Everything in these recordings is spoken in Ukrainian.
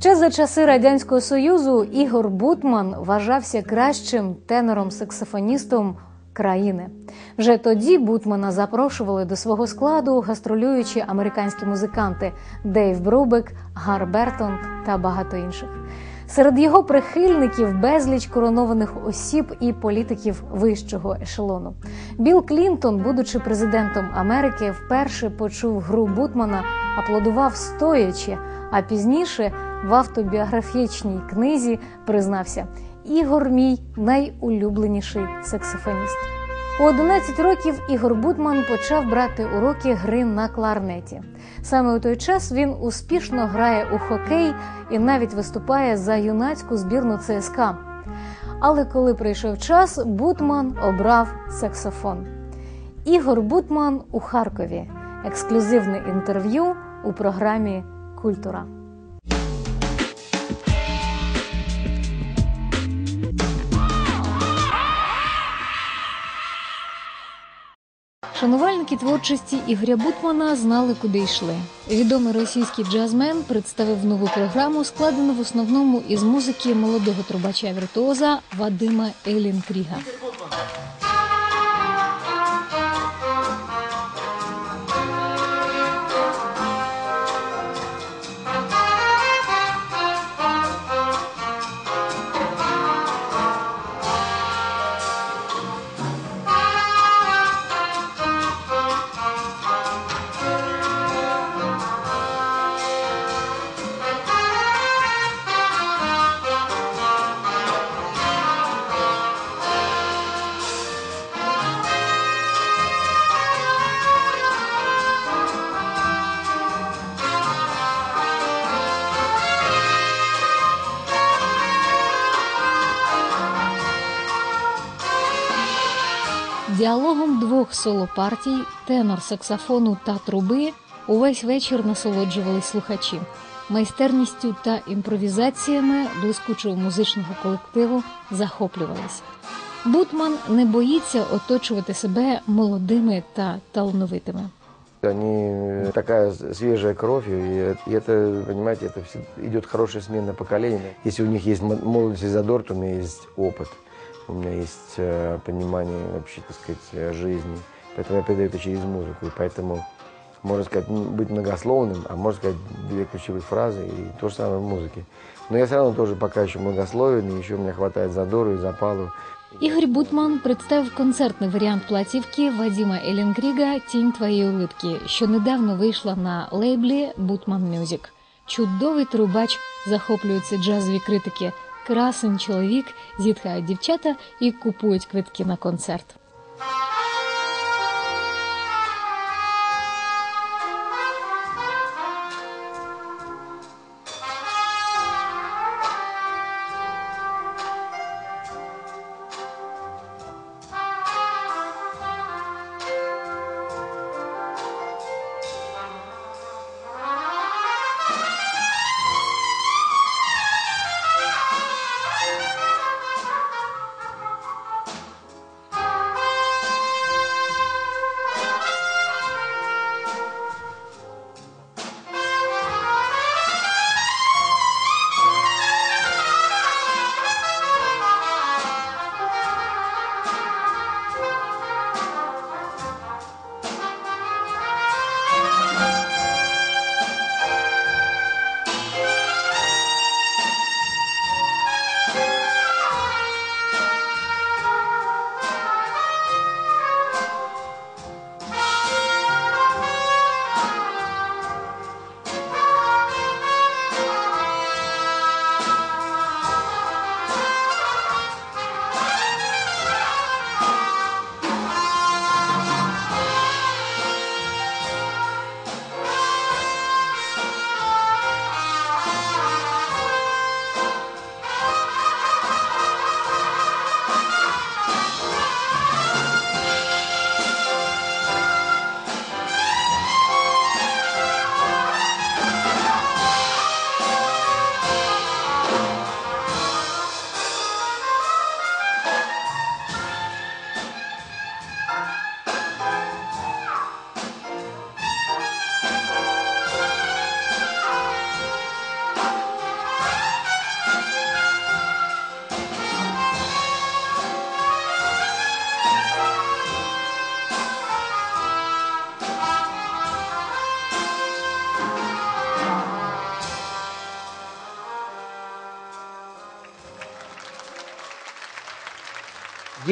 Ще за часи радянського союзу Ігор Бутман вважався кращим тенором-саксофоністом країни. Вже тоді Бутмана запрошували до свого складу гастролюючі американські музиканти Дейв Брубек, Гар Бертон та багато інших. Серед його прихильників безліч коронованих осіб і політиків вищого ешелону. Білл Клінтон, будучи президентом Америки, вперше почув гру Бутмана, аплодував стоячи, а пізніше в автобіографічній книзі признався: Ігор мій найулюбленіший саксофоніст. У 11 років Ігор Бутман почав брати уроки гри на кларнеті. Саме у той час він успішно грає у хокей і навіть виступає за юнацьку збірну ЦСКА. Але коли прийшов час, Бутман обрав саксофон. Ігор Бутман у Харкові. Ексклюзивне інтерв'ю у програмі Культура. Шанувальники творчості Ігоря Бутмана знали, куди йшли. Відомий російський джазмен представив нову програму, складену в основному із музики молодого трубача віртуоза Вадима Елінкріга. Діалогом двох соло-партій, тенор саксофону та труби увесь вечір насолоджувались слухачі, майстерністю та імпровізаціями блискучого музичного колективу захоплювались. Бутман не боїться оточувати себе молодими та талановитими. Они такая свежая кровь, и это, понимаете, это идет хорошая смена поколений. Если у них есть молодость и задор, то у меня есть опыт. У меня есть э, понимание вообще, так сказать, жизни. Поэтому я передаю это через музыку. И поэтому, можно сказать, быть многословным, а можно сказать две ключевых фразы, и то же самое в музыке. Но я все равно тоже пока еще многословен, и еще у меня хватает задору и запалу. Ігор Бутман представив концертний варіант платівки Вадима Еленкріга Тінь твоєї улитки, що недавно вийшла на лейблі Бутман Мюзік. Чудовий трубач захоплюються джазові критики. Красень чоловік зітхають дівчата і купують квитки на концерт.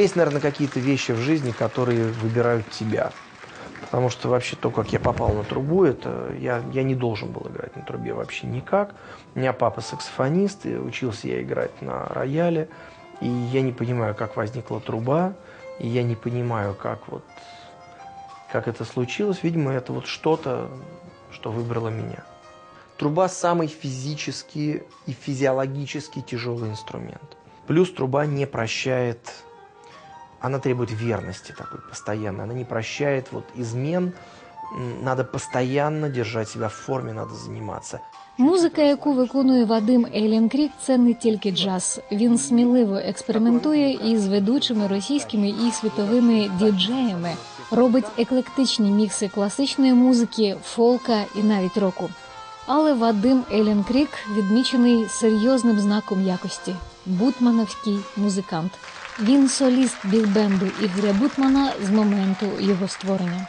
Есть, наверное, какие-то вещи в жизни, которые выбирают тебя. Потому что вообще то, как я попал на трубу, это я, я не должен был играть на трубе вообще никак. У меня папа саксофонист, и учился я играть на рояле. И я не понимаю, как возникла труба, и я не понимаю, как вот как это случилось. Видимо, это вот что-то, что выбрало меня. Труба самый физически и физиологически тяжелый инструмент. Плюс труба не прощает она требует верности такой постоянно. Она не прощает вот измен. Надо постоянно держать себя в формі, надо займатися. Музика, яку виконує Вадим Ейлінкрік, це не тільки джаз. Він сміливо експериментує із ведучими російськими і світовими діджеями, робить еклектичні мікси класичної музики, фолка і навіть року. Але Вадим Ейлінкрік відмічений серйозним знаком якості бутмановський музикант. Він соліст білбенду Ігоря Бутмана з моменту його створення.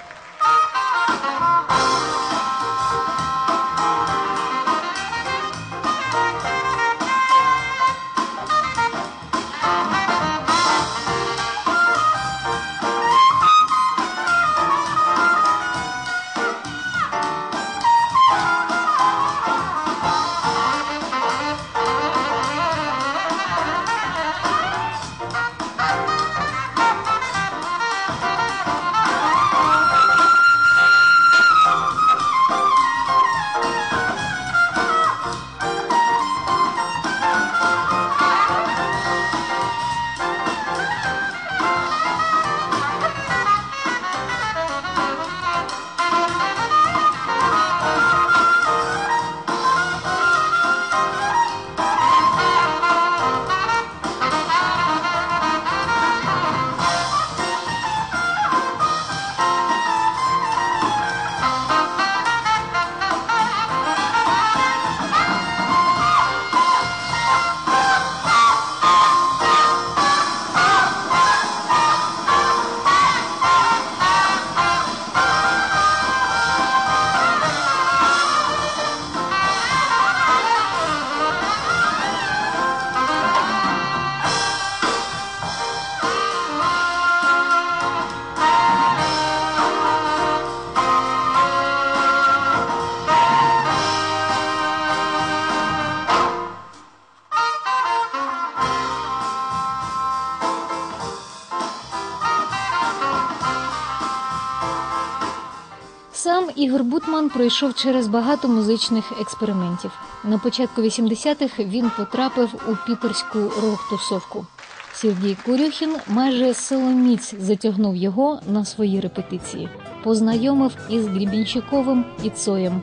Ігор Бутман пройшов через багато музичних експериментів. На початку 80-х він потрапив у пітерську рок-тусовку. Сергій Курюхін майже силоміць затягнув його на свої репетиції, познайомив із Грібінчиковим і Цоєм.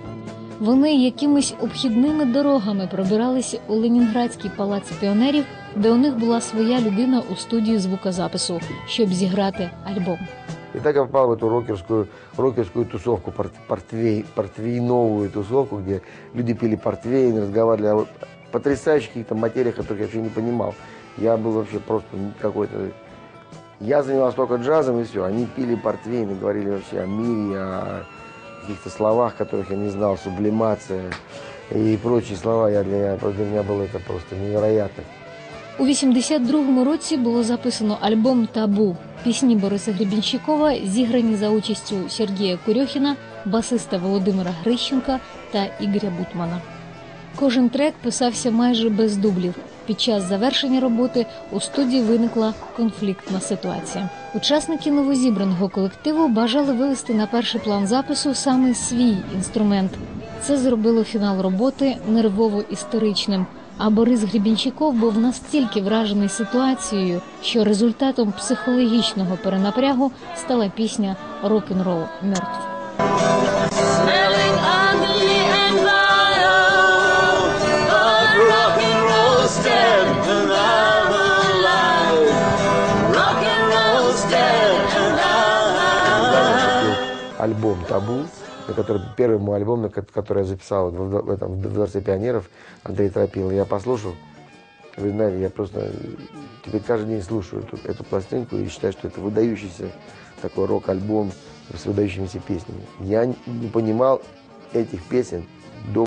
Вони якимись обхідними дорогами пробиралися у Ленінградський палац піонерів, де у них була своя людина у студії звукозапису, щоб зіграти альбом. И так я попал в эту рокерскую, рокерскую тусовку, порт, портвей, портвейновую тусовку, где люди пили портвейн, разговаривали о потрясающих каких-то материях, которых я вообще не понимал. Я был вообще просто какой-то... Я занимался только джазом и все. Они пили портвейн и говорили вообще о мире, о каких-то словах, которых я не знал, сублимация и прочие слова. Я для, для меня было это просто невероятно. У 82-му році було записано альбом Табу. Пісні Бориса Гребінщикова зіграні за участю Сергія Курьохіна, басиста Володимира Грищенка та Ігоря Бутмана. Кожен трек писався майже без дублів. Під час завершення роботи у студії виникла конфліктна ситуація. Учасники новозібраного колективу бажали вивести на перший план запису саме свій інструмент. Це зробило фінал роботи нервово історичним. А Борис Гребінчиков був настільки вражений ситуацією, що результатом психологічного перенапрягу стала пісня Рок-н-рол мертв. Альбом «Табу», на который, первый мой альбом, который я записал в, в этом, в Дворце пионеров Андрей Тропила. Я послушал, вы знаете, я просто теперь каждый день слушаю эту, эту пластинку и считаю, что это выдающийся такой рок-альбом с выдающимися песнями. Я не понимал этих песен до